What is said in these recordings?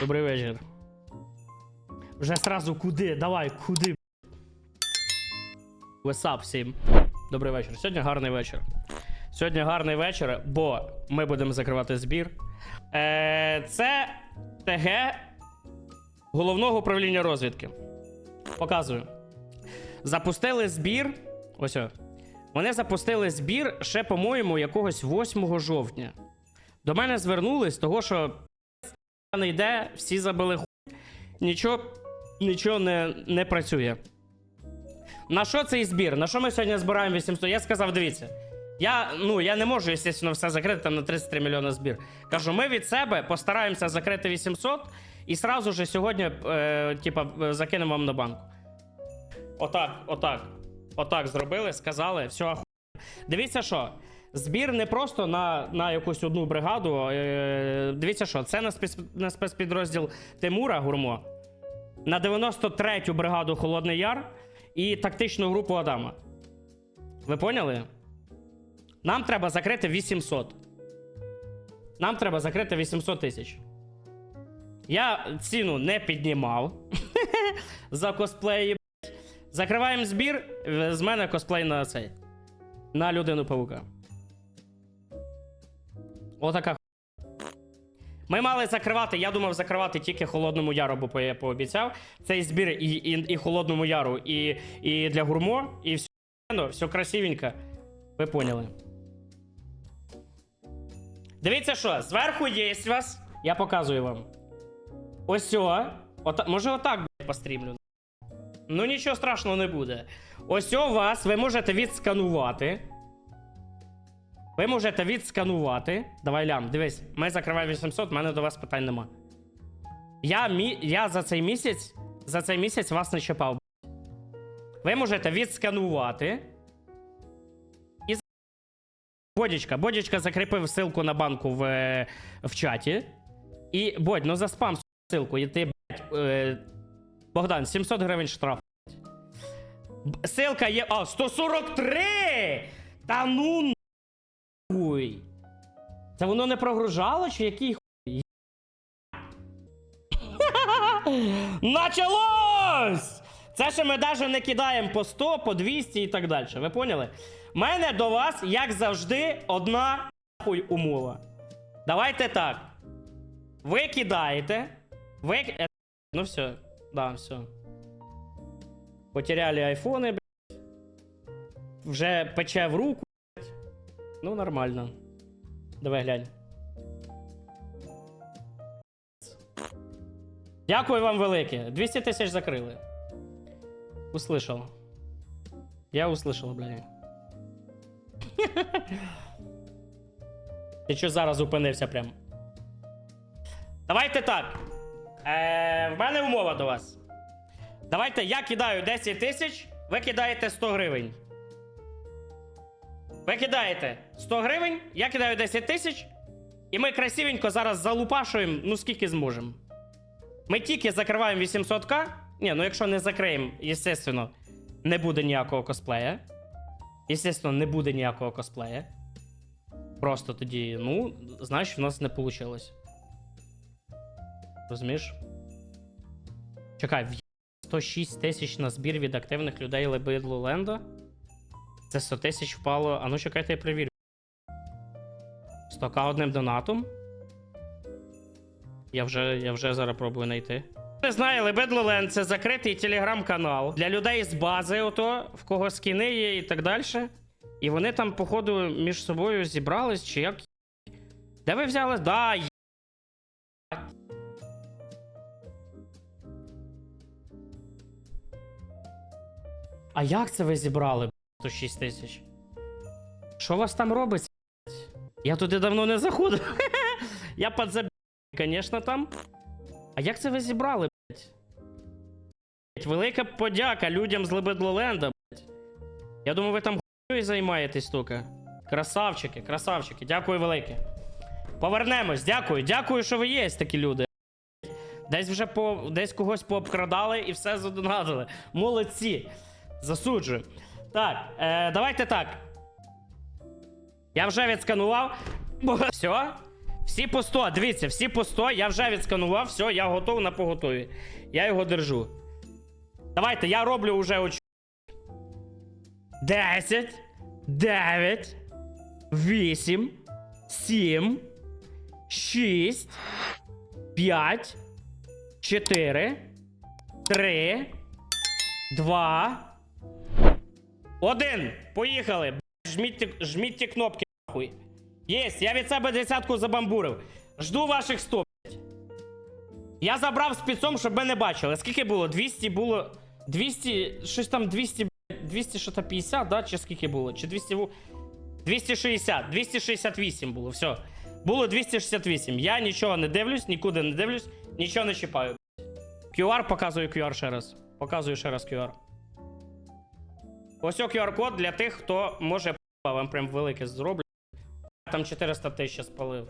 Добрий вечір. Вже сразу куди? Давай, куди? Up всім? Добрий вечір. Сьогодні гарний вечір. Сьогодні гарний вечір, бо ми будемо закривати збір. Е, це ТГ головного управління розвідки. Показую. Запустили збір. Ось. о. Вони запустили збір ще, по-моєму, якогось 8 жовтня. До мене звернулись, того, що не йде, всі забили хуй, нічого, нічого не, не працює. На що цей збір? На що ми сьогодні збираємо 800? Я сказав, дивіться. Я, ну, я не можу, звісно, все закрити там на 33 мільйони збір. Кажу, ми від себе постараємося закрити 800 і сразу же сьогодні, е, типа, закинемо вам на банку. Отак, отак. Отак зробили, сказали, все аху... Дивіться, що. Збір не просто на, на якусь одну бригаду. Е, дивіться, що це на, спец, на спецпідрозділ Тимура Гурмо, на 93-ю бригаду Холодний Яр і тактичну групу Адама. Ви поняли? Нам треба закрити 800. Нам треба закрити 800 тисяч. Я ціну не піднімав за косплеї. Закриваємо збір. З мене косплей на цей. На людину павука. Отака. Ми мали закривати, я думав закривати тільки Холодному Яру, бо я пообіцяв. Цей збір і, і, і Холодному Яру, і, і для гурмо, і все, все красивенько. Ви поняли. Дивіться, що, зверху є вас. Я показую вам. Ось о. Ота, може, отак пострімлю. Ну нічого страшного не буде. Ось у вас ви можете відсканувати. Ви можете відсканувати. Давай лям, дивись, ми закриваємо 800, в мене до вас питань нема. Я, мі... я за цей місяць за цей місяць вас не чіпав. Ви можете відсканувати. І з- Бодічка, Бодічка закріпив ссылку на банку в, е, в чаті. І Бодь, ну за спам ссылку. І ти, блядь, е... Богдан, 700 гривень штраф. Б- Ссылка є. А, 143! Та ну нахуй. Це воно не прогружало, чи який хуй? Началось! Це ще ми навіть не кидаємо по 100, по 200 і так далі. Ви поняли? У мене до вас, як завжди, одна хуй умова. Давайте так. Ви кидаєте. Ви. е, Ну все. Да, все. Потеряли айфони, блядь. Вже пече в руку. Ну, нормально. Давай глянь. Дякую вам велике. 200 тисяч закрили. Услышал. Я услышал, блядь. Ти що зараз зупинився прям? Давайте так. Е, в мене умова до вас. Давайте я кидаю 10 тисяч, ви кидаєте 100 гривень. Ви кидаєте 100 гривень, я кидаю 10 тисяч, і ми красивенько зараз залупашуємо, ну скільки зможемо. Ми тільки закриваємо 800к. Ні, ну якщо не закриємо, естественно, не буде ніякого косплея. Естественно, не буде ніякого косплея. Просто тоді, ну, значить, в нас не вийшло. Розумієш? Чекай, 106 тисяч на збір від активних людей Лебидло Ленда. Це 100 тисяч впало. А ну чекайте, я перевірю. 100к одним донатом. Я вже, я вже зараз пробую знайти. Не знаю, Лебедло Ленд це закритий телеграм-канал для людей з бази, ото, в кого скіни є і так далі. І вони там, походу, між собою зібрались, чи як. Де ви взяли? Да, А як це ви зібрали, 106 тисяч? Що у вас там робиться? Я туди давно не заходив. Я подзаб... звісно, там. А як це ви зібрали? Блядь, Велика подяка людям з Лебедлоленда, блядь. Я думаю, ви там хуйню займаєтесь тільки. Красавчики, красавчики, дякую велике. Повернемось, дякую, дякую, що ви є такі люди. Десь вже по десь когось пообкрадали і все задонатили. Молодці. Засуджую. Так, е, давайте так. Я вже відсканував. Все. Всі по 100, дивіться, всі по 100, я вже відсканував, все, я готов на поготові. Я його держу. Давайте, я роблю вже оч... 10, 9, 8, 7, 6, 5, 4, 3, 2, 1. Поїхали. Жміть, жміть кнопки, нахуй. Єсть, я від себе десятку забамбурив. Жду ваших 100, блядь. Я забрав спецом, щоб ви не бачили. Скільки було? 200 було. 200, щось там 200, 200 що то 50, да? Чи скільки було? Чи 200 260, 268 було, все. Було 268. Я нічого не дивлюсь, нікуди не дивлюсь, нічого не чіпаю. QR показую QR ще раз. Показую ще раз QR. Ось QR-код для тих, хто може вам прям велике зроблю. Там 400 тисяч спалив.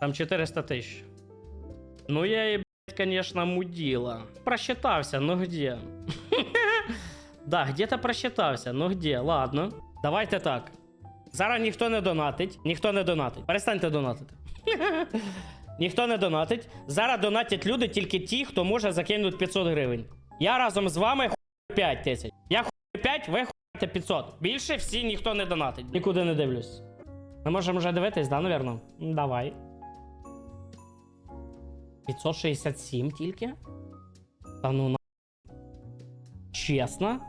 Там 400 тисяч. Ну я и, блядь, конечно, мудила. Просчитался, но где? Да, где-то просчитався, ну где? Ладно. Давайте так. Зараз ніхто не донатить, ніхто не донатить. Перестаньте донатити. ніхто не донатить. Зараз донатять люди тільки ті, хто може закинути 500 гривень. Я разом з вами хуй 5 тисяч. Я хуй 5, ви хуйте 500. Більше всі ніхто не донатить. Нікуди не дивлюсь. Ми можемо вже дивитись, да, навірно? Давай. 567 тільки? Та ну на. Чесно?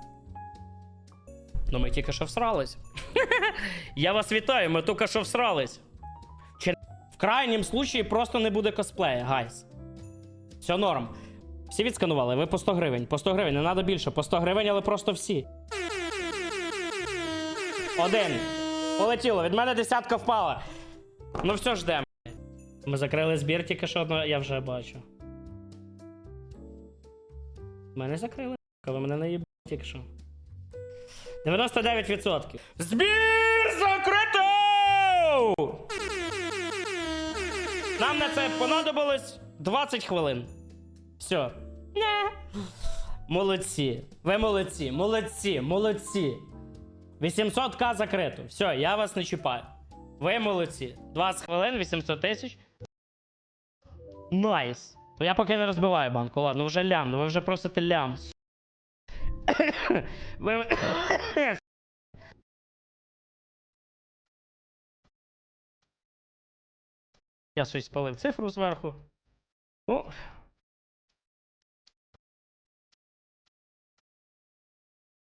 Ну ми тільки що всрались. Я вас вітаю, ми тільки що всрались. В крайнім случаї просто не буде косплея, гайс. Все норм. Всі відсканували, ви по 100 гривень. По 100 гривень, не треба більше. По 100 гривень, але просто всі. Один. Полетіло, від мене десятка впала. Ну все ждемо. Ми закрили збір тільки що одно, я вже бачу. Мене закрили, ви мене наїбали тільки що. 99%. Збір закрито! Нам на це понадобилось 20 хвилин. Все. Молодці. Ви молодці, молодці, молодці. 800к закрито. Все, я вас не чіпаю. Ви молодці. 20 хвилин, 800 тисяч. Найс. То я поки не розбиваю банку. Ладно, вже лям. Ну ви вже просите лям. Ви... Я щось спалив цифру зверху. Ну.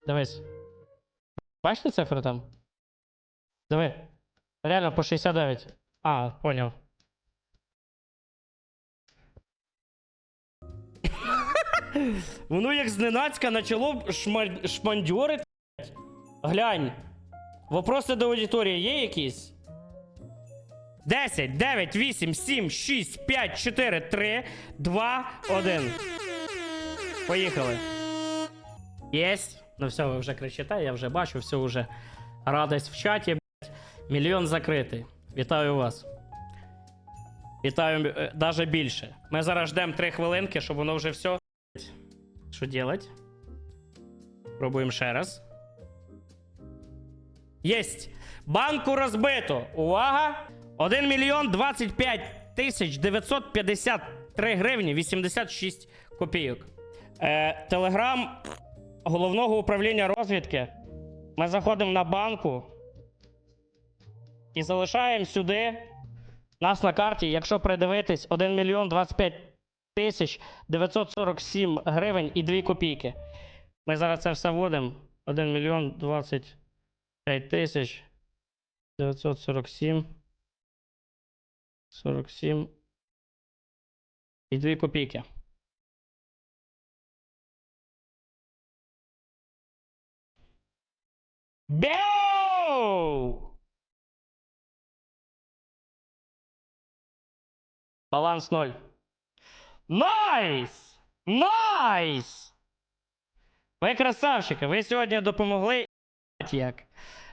Дивись. Бачите цифру там? Диви. Реально по 69. А, поняв. Воно як зненацька почало шма... шмандьорити. Глянь. Вопроси до аудиторії є якісь? 10, 9, 8, 7, 6, 5, 4, 3, 2, 1. Поїхали. Єсть. Ну все, ви вже кричите, я вже бачу, все вже радость в чаті. Мільйон закритий. Вітаю вас. Вітаю е, даже більше. Ми зараз ждемо 3 хвилинки, щоб воно вже все. Що делать? Пробуємо ще раз. Єсть! Банку розбито. Увага! 1 мільйон 25 тисяч 953 гривні 86 копійок. Е, Телеграм головного управління розвідки. Ми заходимо на банку і залишаємо сюди нас на карті, якщо придивитись, 1 мільйон 25 тисяч 947 гривень і 2 копійки. Ми зараз це все вводимо. 1 мільйон 25 тисяч 947 47 і 2 копійки. Беу! Баланс 0. Найс! Найс! Ви красавчики, ви сьогодні допомогли як.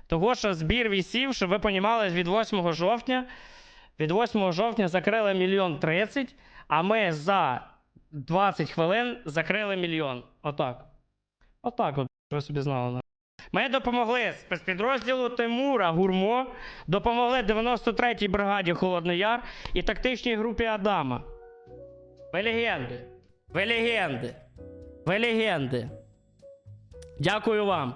Того, що збір вісів, щоб ви понімали, від 8 жовтня. Від 8 жовтня закрили мільйон 30, а ми за 20 хвилин закрили мільйон. Отак. Отак, от, ви собі знали. Ми допомогли спецпідрозділу Тимура Гурмо, допомогли 93-й бригаді Холодний Яр і тактичній групі Адама. Ви легенди. Ви легенди. Ви легенди. Дякую вам.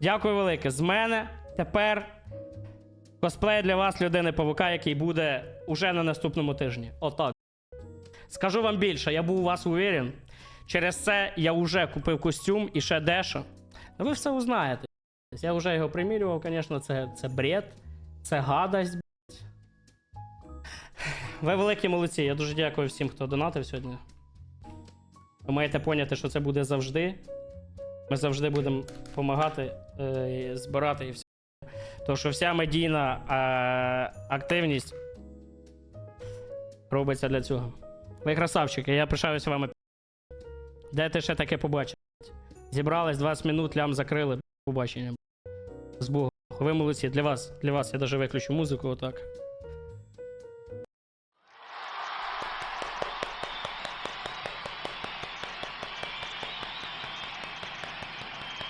Дякую велике. З мене тепер косплей для вас людини павука, який буде уже на наступному тижні. Отак. Скажу вам більше, я був у вас уверен. Через це я вже купив костюм і ще дещо. Ну, ви все узнаєте. Я вже його примірював, звісно, це, це бред, це гадость. Ви великі молодці. Я дуже дякую всім, хто донатив сьогодні. Ви маєте поняти, що це буде завжди. Ми завжди будемо допомагати, е, збирати і все. Тому що вся медійна е, активність робиться для цього. Ви красавчики, я пишаюся вами. Де ти ще таке побачив? Зібрались 20 минут, лям закрили. Побачення. З Богом. Ви молодці, для вас, для вас. Я навіть виключу музику отак.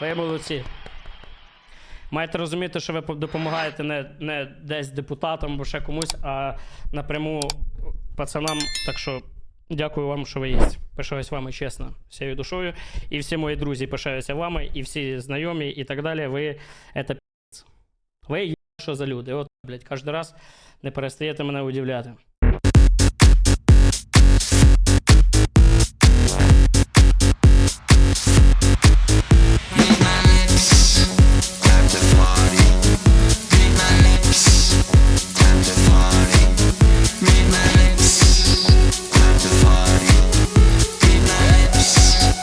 Ви молодці. Маєте розуміти, що ви допомагаєте не, не десь депутатам або ще комусь, а напряму пацанам. Так що дякую вам, що ви є. Пишаюсь вами чесно, всією душою. І всі мої друзі пишаються вами, і всі знайомі, і так далі. Ви це. Ви є що за люди. От, блядь, кожен раз не перестаєте мене удивляти.